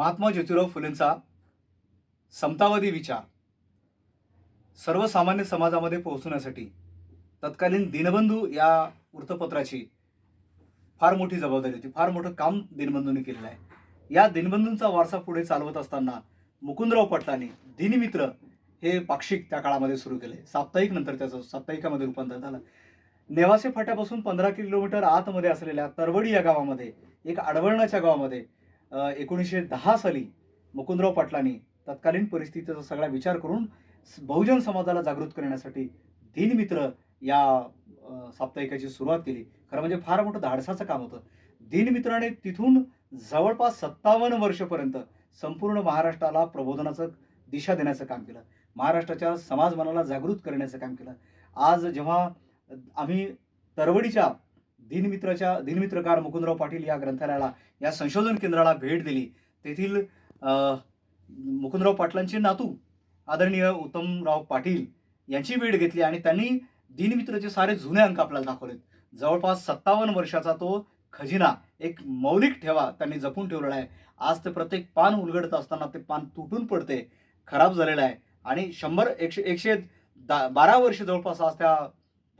महात्मा ज्योतिराव फुलेंचा समतावादी विचार सर्वसामान्य समाजामध्ये पोहोचवण्यासाठी तत्कालीन दिनबंधू या वृत्तपत्राची फार मोठी जबाबदारी होती. फार मोठं काम दिनबंधूंनी केलेलं आहे. या दिनबंधूंचा वारसा पुढे चालवत असताना मुकुंदराव पटलांनी दिनमित्र हे पाक्षिक त्या काळामध्ये सुरू केले. साप्ताहिक नंतर त्याचं साप्ताहिकामध्ये रूपांतर झालं. नेवासे फाट्यापासून पंधरा किलोमीटर आतमध्ये असलेल्या तरवडी या गावामध्ये एक आडवळणाच्या गावामध्ये एकोणीसशे दहा साली मुकुंदराव पाटलांनी तत्कालीन परिस्थितीचा सगळा विचार करून बहुजन समाजाला जागृत करण्यासाठी दिनमित्र या साप्ताहिकाची सुरुवात केली. खरं म्हणजे फार मोठं धाडसाचं काम होतं. दिनमित्राने तिथून जवळपास सत्तावन्न वर्षपर्यंत संपूर्ण महाराष्ट्राला प्रबोधनाचं दिशा देण्याचं काम केलं. महाराष्ट्राच्या समाज मनाला जागृत करण्याचं काम केलं. आज जेव्हा आम्ही तरवडीच्या दिनमित्राच्या दिनमित्रकार मुकुंदराव पाटील या ग्रंथालयाला या संशोधन केंद्राला भेट दिली. तेथील मुकुंदराव पाटलांचे नातू आदरणीय उत्तमराव पाटील यांची भेट घेतली आणि त्यांनी दिनमित्रचे सारे जुने अंक आपल्याला दाखवलेत. जवळपास सत्तावन्न वर्षाचा तो खजिना एक मौलिक ठेवा त्यांनी जपून ठेवलेला आहे. आज ते प्रत्येक पान उलगडत असताना ते पान तुटून पडते खराब झालेलं आहे. आणि शंभर एकशे एकशे दा बारा वर्ष जवळपास आज त्या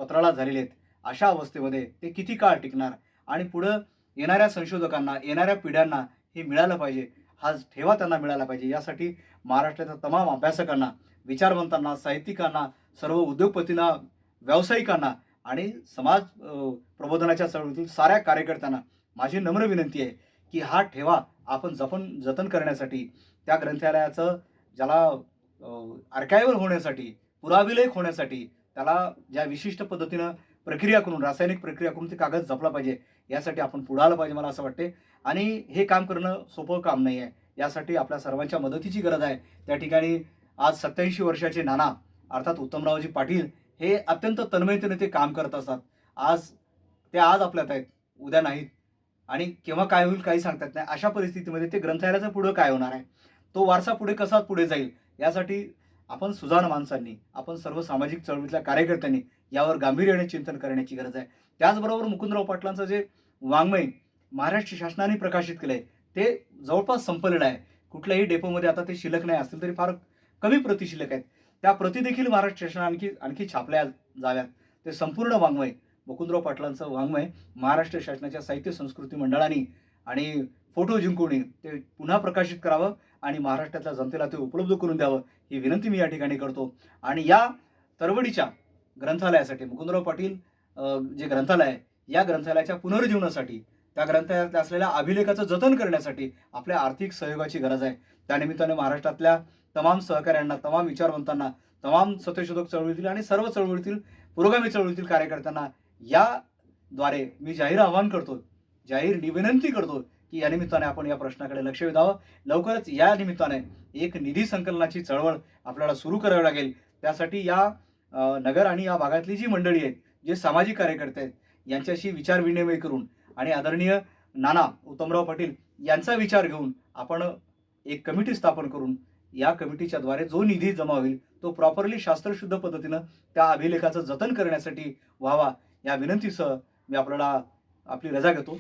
पत्राला झालेले आहेत. अशा अवस्थेमध्ये ते किती काळ टिकणार? आणि पुढं येणाऱ्या संशोधकांना येणाऱ्या पिढ्यांना हे मिळालं पाहिजे. हा ठेवा त्यांना मिळाला पाहिजे. यासाठी महाराष्ट्राच्या तमाम अभ्यासकांना विचारवंतांना साहित्यिकांना सर्व उद्योगपतींना व्यावसायिकांना आणि समाज प्रबोधनाच्या चळवळीतील साऱ्या कार्यकर्त्यांना माझी नम्र विनंती आहे की हा ठेवा आपण जपन जतन करण्यासाठी त्या ग्रंथालयाचं ज्याला आर्कायवल होण्यासाठी पुराविलेख होण्यासाठी त्याला ज्या विशिष्ट पद्धतीनं प्रक्रिया करून रासायनिक प्रक्रिया करून ते कागद जपला पाहिजे. यासाठी आपण पुढे आलं पाहिजे मला असं वाटते. आणि हे काम करणं सोपं काम नाही आहे. यासाठी आपल्या सर्वांच्या मदतीची गरज आहे. त्या ठिकाणी आज सत्याऐंशी वर्षाचे नाना अर्थात उत्तमरावजी पाटील हे अत्यंत तन्मयतेने ते काम करत असतात. आज ते आज आपल्यात आहेत. उद्या नाहीत. आणि केव्हा काय होईल काही सांगतात नाही. अशा परिस्थितीमध्ये ते ग्रंथालयाचं पुढं काय होणार आहे? तो वारसा पुढे कसा पुढे जाईल? यासाठी आपण सुजाण माणसांनी आपण सर्व सामाजिक चळवळीतल्या कार्यकर्त्यांनी यावर गांभीर्याने चिंतन करण्याची गरज आहे. त्याचबरोबर मुकुंदराव पाटलांचं जे वाङ्मय महाराष्ट्र शासनाने प्रकाशित केलं आहे ते जवळपास संपलेलं आहे. कुठल्याही डेपोमध्ये आता ते शिल्लक नाही असतील तरी फार कमी प्रति शिल्लक आहेत. त्या प्रती देखील महाराष्ट्र शासन आणखी आणखी छापल्या जाव्यात. ते संपूर्ण वाङ्मय मुकुंदराव पाटलांचं वाङ्मय महाराष्ट्र शासनाच्या साहित्य संस्कृती मंडळाने आणि फोटो जिंकून ते पुन्हा प्रकाशित करावं आणि महाराष्ट्रातल्या जनतेला ते उपलब्ध करून द्यावं ही विनंती मी या ठिकाणी करतो. आणि या तरवडीच्या ग्रंथालयासाठी मुकुंदराव पाटील जे ग्रंथालय आहे या ग्रंथालयाच्या पुनर्जीवनासाठी त्या ग्रंथालयात असलेल्या अभिलेखाचं जतन करण्यासाठी आपल्या आर्थिक सहयोगाची गरज आहे. त्यानिमित्ताने महाराष्ट्रातल्या तमाम सहकाऱ्यांना तमाम विचारवंतांना तमाम सत्यशोधक चळवळीतील आणि सर्व चळवळीतील पुरोगामी चळवळीतील कार्यकर्त्यांना याद्वारे मी जाहीर आवाहन करतो. जाहीर विनंती करतो की या निमित्ताने आपण या प्रश्नाकडे लक्ष वेधावं. लवकरच या निमित्ताने एक निधी संकलनाची चळवळ आपल्याला सुरू करावी लागेल. त्यासाठी या नगर आणि या भागातली जी मंडळी आहेत जे सामाजिक कार्यकर्ते आहेत यांच्याशी विचार विनिमय करून आणि आदरणीय नाना उत्तमराव पाटील यांचा विचार घेऊन आपण एक कमिटी स्थापन करून या कमिटीच्या द्वारे जो निधी जमा होईल तो प्रॉपरली शास्त्रशुद्ध पद्धतीनं त्या अभिलेखाचं जतन करण्यासाठी व्हावा या विनंतीसह मी आपल्याला आपली रजा घेतो.